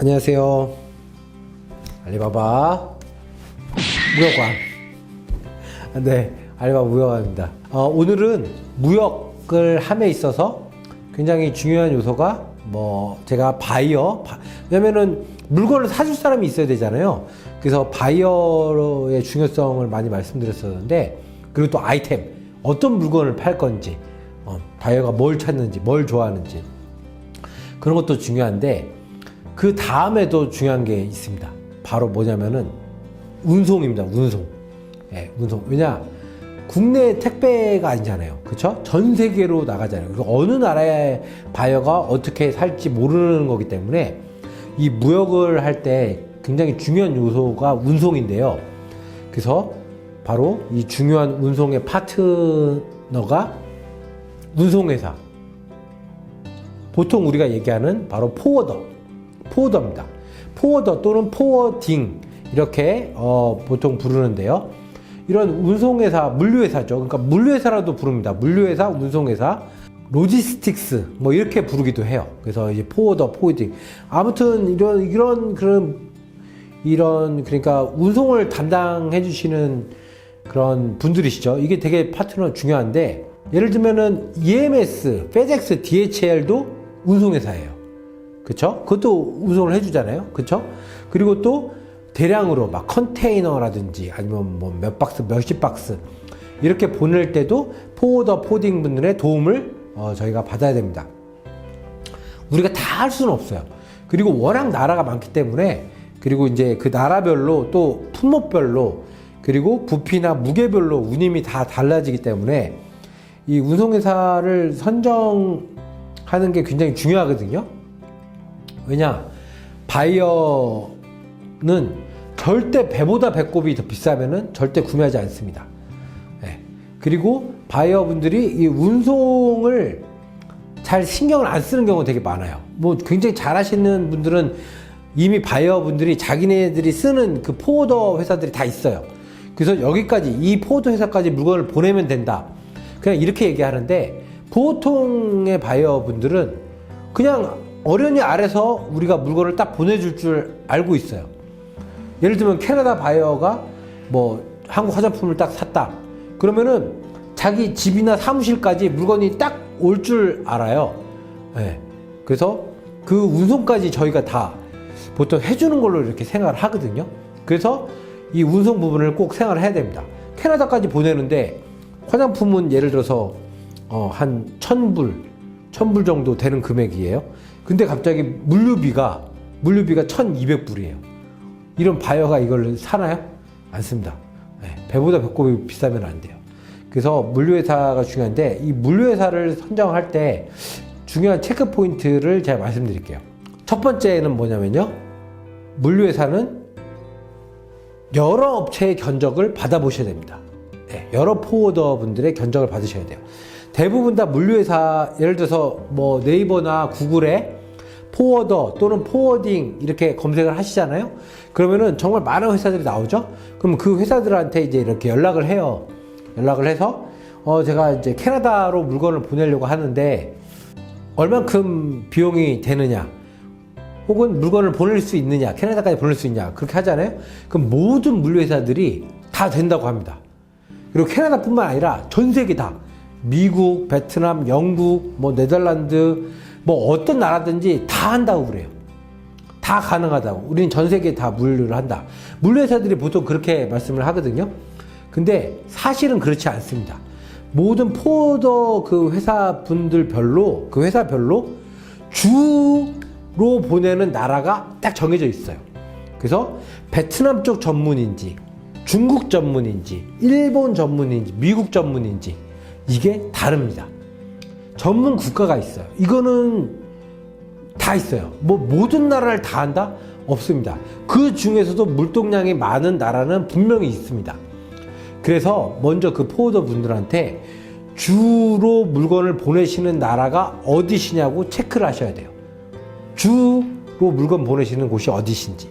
안녕하세요. 알리바바 무역왕. 네, 알리바바 무역왕입니다. 어, 오늘은 무역을 함에 있어서 굉장히 중요한 요소가 뭐 제가 바이어, 바- 왜냐면은 물건을 사줄 사람이 있어야 되잖아요. 그래서 바이어의 중요성을 많이 말씀드렸었는데 그리고 또 아이템 어떤 물건을 팔 건지 어, 바이어가 뭘 찾는지 뭘 좋아하는지 그런 것도 중요한데 그 다음에도 중요한 게 있습니다. 바로 뭐냐면은 운송입니다. 운송. 예, 운송. 왜냐 국내 택배가 아니잖아요. 그렇죠? 전 세계로 나가잖아요. 그리고 어느 나라의 바이어가 어떻게 살지 모르는 거기 때문에 이 무역을 할 때 굉장히 중요한 요소가 운송인데요. 그래서 바로 이 중요한 운송의 파트너가 운송회사. 보통 우리가 얘기하는 바로 포워더, 포워더입니다. 포워더 또는 포워딩 이렇게 어, 보통 부르는데요. 이런 운송회사, 물류회사죠. 그러니까 물류회사라도 부릅니다. 물류회사, 운송회사, 로지스틱스 뭐 이렇게 부르기도 해요. 그래서 이제 포워더, 포워딩 아무튼 이런 이런 그런 이런 그러니까 운송을 담당해 주시는 그런 분들이시죠. 이게 되게 파트너 중요한데 예를 들면은 EMS, FedEx, DHL도 운송회사예요. 그쵸? 그것도 운송을 해주잖아요. 그쵸? 그리고 또 대량으로 막 컨테이너라든지 아니면 뭐 몇 박스, 몇십 박스 이렇게 보낼 때도 포워더, 포딩 분들의 도움을 어, 저희가 받아야 됩니다. 우리가 다 할 수는 없어요. 그리고 워낙 나라가 많기 때문에 그리고 이제 그 나라별로 또 품목별로 그리고 부피나 무게별로 운임이 다 달라지기 때문에 이 운송회사를 선정하는 게 굉장히 중요하거든요. 왜냐 바이어는 절대 배보다 배꼽이 더 비싸면은 절대 구매하지 않습니다. 예. 그리고 바이어분들이 이 운송을 잘 신경을 안 쓰는 경우가 되게 많아요. 뭐 굉장히 잘하시는 분들은 이미 바이어 분들이 자기네들이 쓰는 그 포워더 회사들이 다 있어요. 그래서 여기까지 이 포워더 회사까지 물건을 보내면 된다. 그냥 이렇게 얘기하는데 보통의 바이어 분들은 그냥 어련히 아래서 우리가 물건을 딱 보내줄 줄 알고 있어요. 예를 들면 캐나다 바이어가 뭐 한국 화장품을 딱 샀다. 그러면은 자기 집이나 사무실까지 물건이 딱 올 줄 알아요. 예. 그래서 그 운송까지 저희가 다 보통 해주는 걸로 이렇게 생각을 하거든요. 그래서 이 운송 부분을 꼭 생각을 해야 됩니다. 캐나다까지 보내는데 화장품은 예를 들어서 어, 한 천불, 천불 정도 되는 금액이에요. 근데 갑자기 물류비가, 물류비가 천이백 불이에요. 이런 바이어가 이걸 사나요? 안 씁니다. 네, 배보다 배꼽이 비싸면 안 돼요. 그래서 물류회사가 중요한데 이 물류회사를 선정할 때 중요한 체크 포인트를 제가 말씀드릴게요. 첫 번째는 뭐냐면요. 물류회사는 여러 업체의 견적을 받아보셔야 됩니다. 네, 여러 포워더 분들의 견적을 받으셔야 돼요. 대부분 다 물류회사, 예를 들어서 뭐 네이버나 구글에 포워더 또는 포워딩 이렇게 검색을 하시잖아요. 그러면은 정말 많은 회사들이 나오죠. 그럼 그 회사들한테 이제 이렇게 연락을 해요. 연락을 해서 어 제가 이제 캐나다로 물건을 보내려고 하는데 얼만큼 비용이 되느냐 혹은 물건을 보낼 수 있느냐 캐나다까지 보낼 수 있냐 그렇게 하잖아요. 그럼 모든 물류회사들이 다 된다고 합니다. 그리고 캐나다뿐만 아니라 전 세계 다 미국, 베트남, 영국, 뭐 네덜란드 뭐 어떤 나라든지 다 한다고 그래요. 다 가능하다고. 우리는 전 세계에 다 물류를 한다. 물류회사들이 보통 그렇게 말씀을 하거든요. 근데 사실은 그렇지 않습니다. 모든 포더 그 회사 분들별로, 그 회사별로 주로 보내는 나라가 딱 정해져 있어요. 그래서 베트남 쪽 전문인지, 중국 전문인지, 일본 전문인지, 미국 전문인지, 이게 다릅니다. 전문 국가가 있어요. 이거는 다 있어요. 뭐 모든 나라를 다 한다? 없습니다. 그 중에서도 물동량이 많은 나라는 분명히 있습니다. 그래서 먼저 그 포워더 분들한테 주로 물건을 보내시는 나라가 어디시냐고 체크를 하셔야 돼요. 주로 물건 보내시는 곳이 어디신지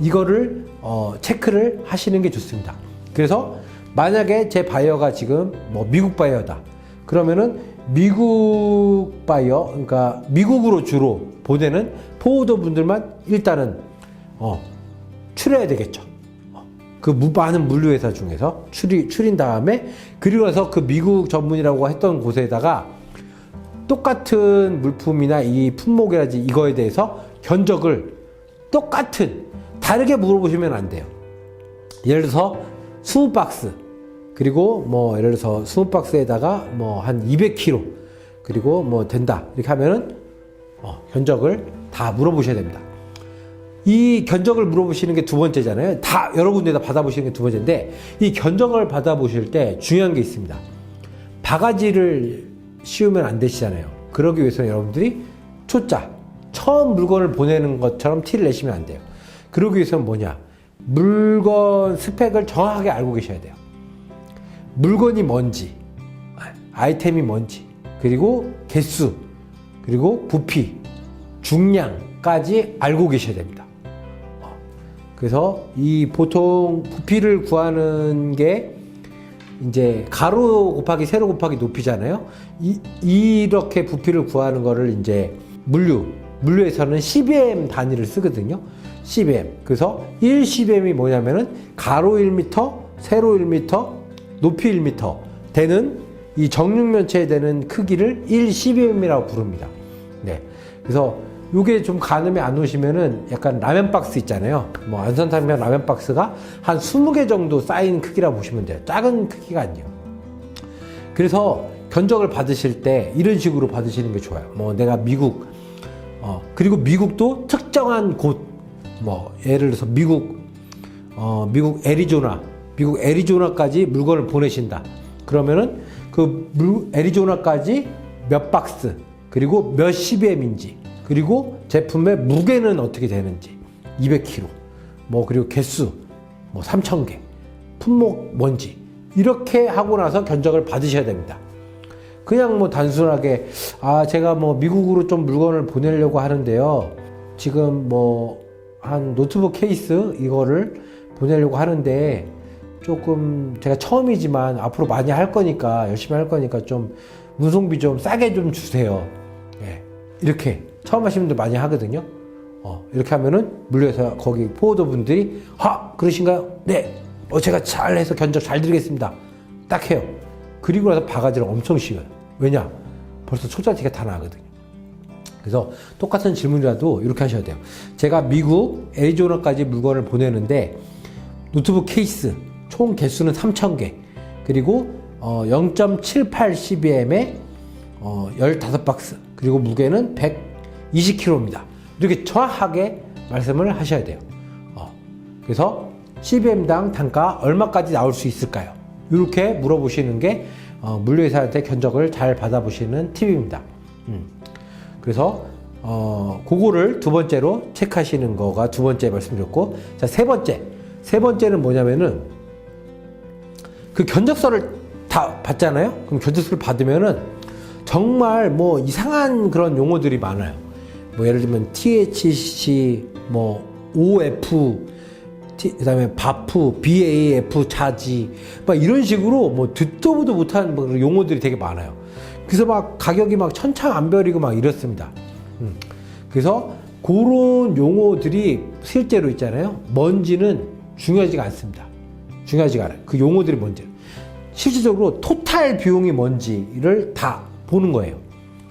이거를 어, 체크를 하시는 게 좋습니다. 그래서 만약에 제 바이어가 지금 뭐 미국 바이어다 그러면은 미국 바이어, 그러니까 미국으로 주로 보내는 포워더 분들만 일단은 어, 추려야 되겠죠. 어, 그 무- 많은 물류회사 중에서 추리, 추린 다음에 그리고 나서 그 미국 전문이라고 했던 곳에다가 똑같은 물품이나 이 품목이라든지 이거에 대해서 견적을 똑같은 다르게 물어보시면 안 돼요. 예를 들어서 20박스 그리고 뭐 예를 들어서 20박스에다가 뭐 한 200kg 그리고 뭐 된다 이렇게 하면은 어, 견적을 다 물어보셔야 됩니다. 이 견적을 물어보시는 게 두 번째잖아요. 다 여러 군데다 받아보시는 게 두 번째인데 이 견적을 받아보실 때 중요한 게 있습니다. 바가지를 씌우면 안 되시잖아요. 그러기 위해서는 여러분들이 초짜 처음 물건을 보내는 것처럼 티를 내시면 안 돼요. 그러기 위해서는 뭐냐? 물건 스펙을 정확하게 알고 계셔야 돼요. 물건이 뭔지, 아이템이 뭔지, 그리고 개수, 그리고 부피, 중량까지 알고 계셔야 됩니다. 어, 그래서 이 보통 부피를 구하는 게 이제 가로 곱하기 세로 곱하기 높이잖아요. 이, 이렇게 부피를 구하는 거를 이제 물류, 물류에서는 CBM 단위를 쓰거든요. CBM. 그래서 1 CBM이 뭐냐면은 가로 1m, 세로 1m, 높이 1m 되는 이 정육면체에 되는 크기를 1 CBM이라고 부릅니다. 네. 그래서 요게 좀 가늠이 안 오시면은 약간 라면 박스 있잖아요. 뭐 안선탕면 라면 박스가 한 20개 정도 쌓인 크기라고 보시면 돼요. 작은 크기가 아니에요. 그래서 견적을 받으실 때 이런 식으로 받으시는 게 좋아요. 뭐 내가 미국, 어, 그리고 미국도 특정한 곳, 뭐 예를 들어서 미국, 어, 미국 애리조나, 미국 애리조나까지 물건을 보내신다. 그러면은 그 물, 애리조나까지 몇 박스, 그리고 몇 CBM인지, 그리고 제품의 무게는 어떻게 되는지, 200kg, 뭐 그리고 개수, 뭐 3,000개, 품목 뭔지 이렇게 하고 나서 견적을 받으셔야 됩니다. 그냥 뭐 단순하게 아 제가 뭐 미국으로 좀 물건을 보내려고 하는데요. 지금 뭐 한 노트북 케이스 이거를 보내려고 하는데 조금 제가 처음이지만 앞으로 많이 할 거니까 열심히 할 거니까 좀 운송비 좀 싸게 좀 주세요. 예. 이렇게 처음 하시는 분들 많이 하거든요. 어, 이렇게 하면은 물류에서 거기 포워더 분들이 하 그러신가요? 네. 어, 제가 잘해서 견적 잘 드리겠습니다. 딱 해요. 그리고 나서 바가지를 엄청 씌워요. 왜냐? 벌써 초짜티가 다 나거든요. 그래서 똑같은 질문이라도 이렇게 하셔야 돼요. 제가 미국 애리조나까지 물건을 보내는데 노트북 케이스 총 개수는 3,000개 그리고 어, 0.78 CBM에 어, 15박스 그리고 무게는 120kg입니다. 이렇게 정확하게 말씀을 하셔야 돼요. 어, 그래서 CBM당 단가 얼마까지 나올 수 있을까요? 이렇게 물어보시는 게 어, 물류회사한테 견적을 잘 받아보시는 팁입니다. 음. 그래서 어, 그거를 두 번째로 체크하시는 거가 두 번째 말씀드렸고 자 세 번째 세 번째는 뭐냐면은 그 견적서를 다 받잖아요. 그럼 견적서를 받으면은 정말 뭐 이상한 그런 용어들이 많아요. 뭐 예를 들면 THC, 뭐 OF, 그다음에 바프, BAF 차지, 막 이런 식으로 뭐 듣도 보도 못한 뭐 용어들이 되게 많아요. 그래서 막 가격이 막 천차만별이고 막 이렇습니다. 음. 그래서 그런 용어들이 실제로 있잖아요. 뭔지는 중요하지가 않습니다. 중요하지가 않아요. 그 용어들이 뭔지. 실질적으로 토탈 비용이 뭔지를 다 보는 거예요.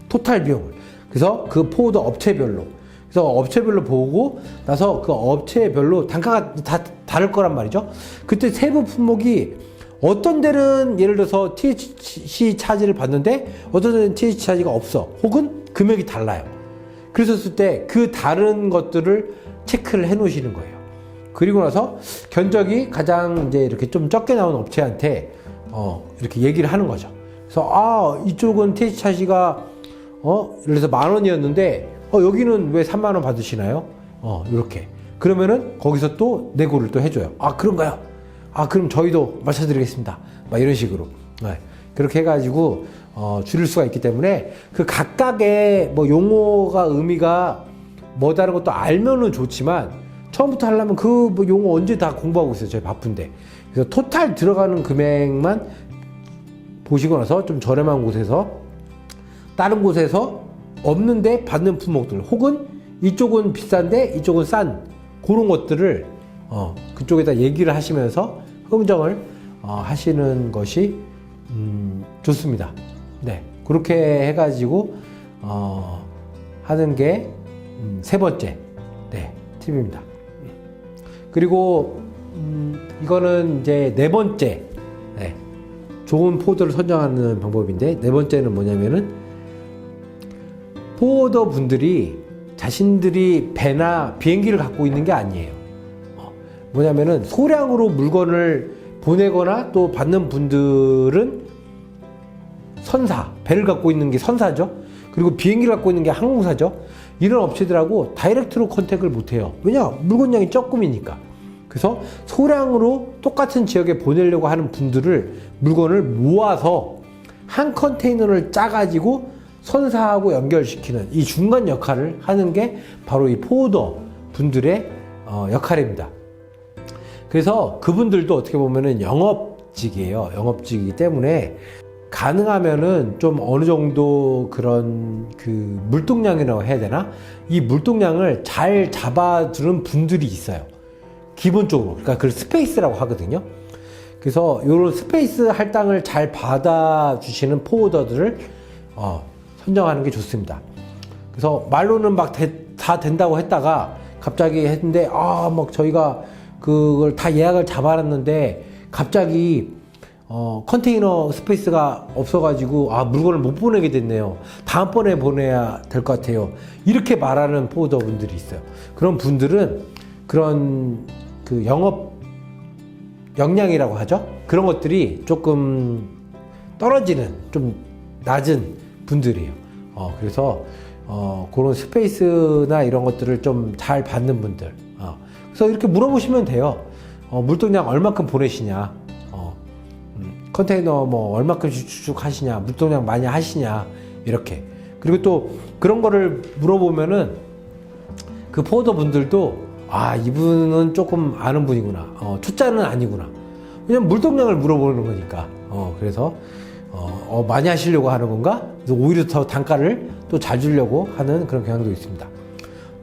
토탈 비용을. 그래서 그 포워더 업체별로. 그래서 업체별로 보고 나서 그 업체별로 단가가 다 다를 거란 말이죠. 그때 세부 품목이 어떤 데는 예를 들어서 THC 차지를 받는데 어떤 데는 THC 차지가 없어. 혹은 금액이 달라요. 그랬었을 때 그 다른 것들을 체크를 해 놓으시는 거예요. 그리고 나서 견적이 가장 이제 이렇게 좀 적게 나온 업체한테 어, 이렇게 얘기를 하는 거죠. 그래서 아, 이쪽은 THC 차지가 어, 예를 들어서 만 원이었는데 어, 여기는 왜 3만 원 받으시나요? 어, 이렇게. 그러면은 거기서 또 내고를 또 해줘요. 아, 그런가요? 아, 그럼 저희도 맞춰드리겠습니다. 막 이런 식으로. 네. 그렇게 해가지고, 어, 줄일 수가 있기 때문에 그 각각의 뭐 용어가 의미가 뭐다른 것도 알면은 좋지만 처음부터 하려면 그 뭐 용어 언제 다 공부하고 있어요. 저희 바쁜데. 그래서 토탈 들어가는 금액만 보시고 나서 좀 저렴한 곳에서 다른 곳에서 없는데 받는 품목들 혹은 이쪽은 비싼데 이쪽은 싼 그런 것들을 어, 그쪽에다 얘기를 하시면서 흥정을 어, 하시는 것이 음, 좋습니다. 네 그렇게 해가지고 어, 하는 게 음, 세 번째 네 팁입니다. 그리고 음, 이거는 이제 네 번째 네, 좋은 포드를 선정하는 방법인데 네 번째는 뭐냐면은 포워더 분들이 자신들이 배나 비행기를 갖고 있는 게 아니에요. 어, 뭐냐면은 소량으로 물건을 보내거나 또 받는 분들은 선사, 배를 갖고 있는 게 선사죠. 그리고 비행기를 갖고 있는 게 항공사죠. 이런 업체들하고 다이렉트로 컨택을 못 해요. 왜냐? 물건량이 조금이니까. 그래서 소량으로 똑같은 지역에 보내려고 하는 분들을 물건을 모아서 한 컨테이너를 짜가지고 선사하고 연결시키는 이 중간 역할을 하는 게 바로 이 포워더 분들의 어, 역할입니다. 그래서 그분들도 어떻게 보면은 영업직이에요. 영업직이기 때문에 가능하면은 좀 어느 정도 그런 그 물동량이라고 해야 되나? 이 물동량을 잘 잡아주는 분들이 있어요. 기본적으로. 그러니까 그걸 스페이스라고 하거든요. 그래서 이런 스페이스 할당을 잘 받아주시는 포워더들을 어, 선정하는 게 좋습니다. 그래서 말로는 막 다 된다고 했다가 갑자기 했는데 아 막 저희가 그걸 다 예약을 잡아놨는데 갑자기 어 컨테이너 스페이스가 없어가지고 아 물건을 못 보내게 됐네요. 다음번에 보내야 될 것 같아요. 이렇게 말하는 포워더 분들이 있어요. 그런 분들은 그런 그 영업 역량이라고 하죠. 그런 것들이 조금 떨어지는 좀 낮은 분들이에요. 어, 그래서 어, 그런 스페이스나 이런 것들을 좀 잘 받는 분들. 어, 그래서 이렇게 물어보시면 돼요. 어, 물동량 얼마큼 보내시냐. 어, 음, 컨테이너 뭐 얼마큼 쭉 하시냐. 물동량 많이 하시냐. 이렇게. 그리고 또 그런 거를 물어보면은 그 포워더 분들도 아 이분은 조금 아는 분이구나. 어, 투자는 아니구나. 왜냐면 물동량을 물어보는 거니까. 어, 그래서 어, 어, 많이 하시려고 하는 건가? 오히려 더 단가를 또 잘 주려고 하는 그런 경향도 있습니다.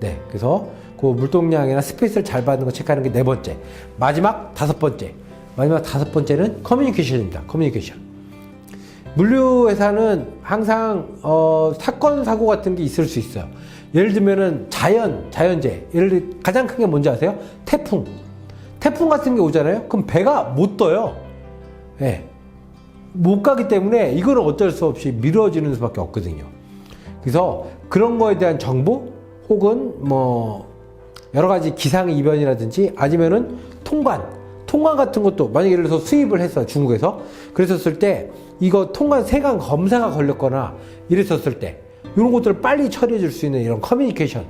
네 그래서 그 물동량이나 스페이스를 잘 받는 거 체크하는 게 네 번째. 마지막 다섯 번째. 마지막 다섯 번째는 커뮤니케이션입니다. 커뮤니케이션. 물류 회사는 항상 어, 사건 사고 같은 게 있을 수 있어요. 예를 들면은 자연 자연재 예를 들 가장 큰 게 뭔지 아세요? 태풍 태풍 같은 게 오잖아요. 그럼 배가 못 떠요. 예. 못 가기 때문에 이거는 어쩔 수 없이 미뤄지는 수밖에 없거든요. 그래서 그런 거에 대한 정보 혹은 뭐 여러 가지 기상 이변이라든지 아니면은 통관 통관 같은 것도 만약 예를 들어서 수입을 했어 중국에서 그랬었을 때 이거 통관 세관 검사가 걸렸거나 이랬었을 때 이런 것들을 빨리 처리해 줄 수 있는 이런 커뮤니케이션.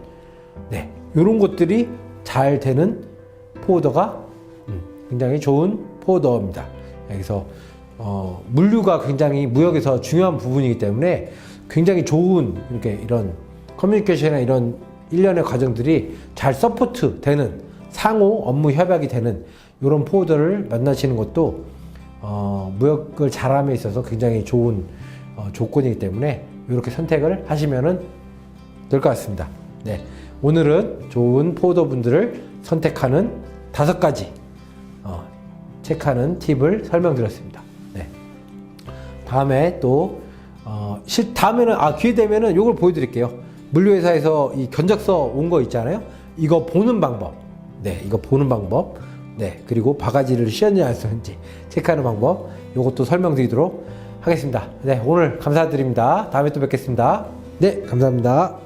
네 이런 것들이 잘 되는 포워더가 음, 굉장히 좋은 포워더입니다. 그래서 어, 물류가 굉장히 무역에서 중요한 부분이기 때문에 굉장히 좋은 이렇게 이런 커뮤니케이션이나 이런 일련의 과정들이 잘 서포트 되는 상호 업무 협약이 되는 이런 포워더를 만나시는 것도 어, 무역을 잘함에 있어서 굉장히 좋은 어, 조건이기 때문에 이렇게 선택을 하시면 될 것 같습니다. 네. 오늘은 좋은 포워더 분들을 선택하는 다섯 가지 어, 체크하는 팁을 설명드렸습니다. 네. 다음에 또 어, 실 다음에는 아 기회 되면은 이걸 보여드릴게요. 물류회사에서 이 견적서 온 거 있잖아요. 이거 보는 방법. 네, 이거 보는 방법. 네, 그리고 바가지를 씌웠는지 안 씌웠는지 체크하는 방법. 이것도 설명드리도록 하겠습니다. 네, 오늘 감사드립니다. 다음에 또 뵙겠습니다. 네, 감사합니다.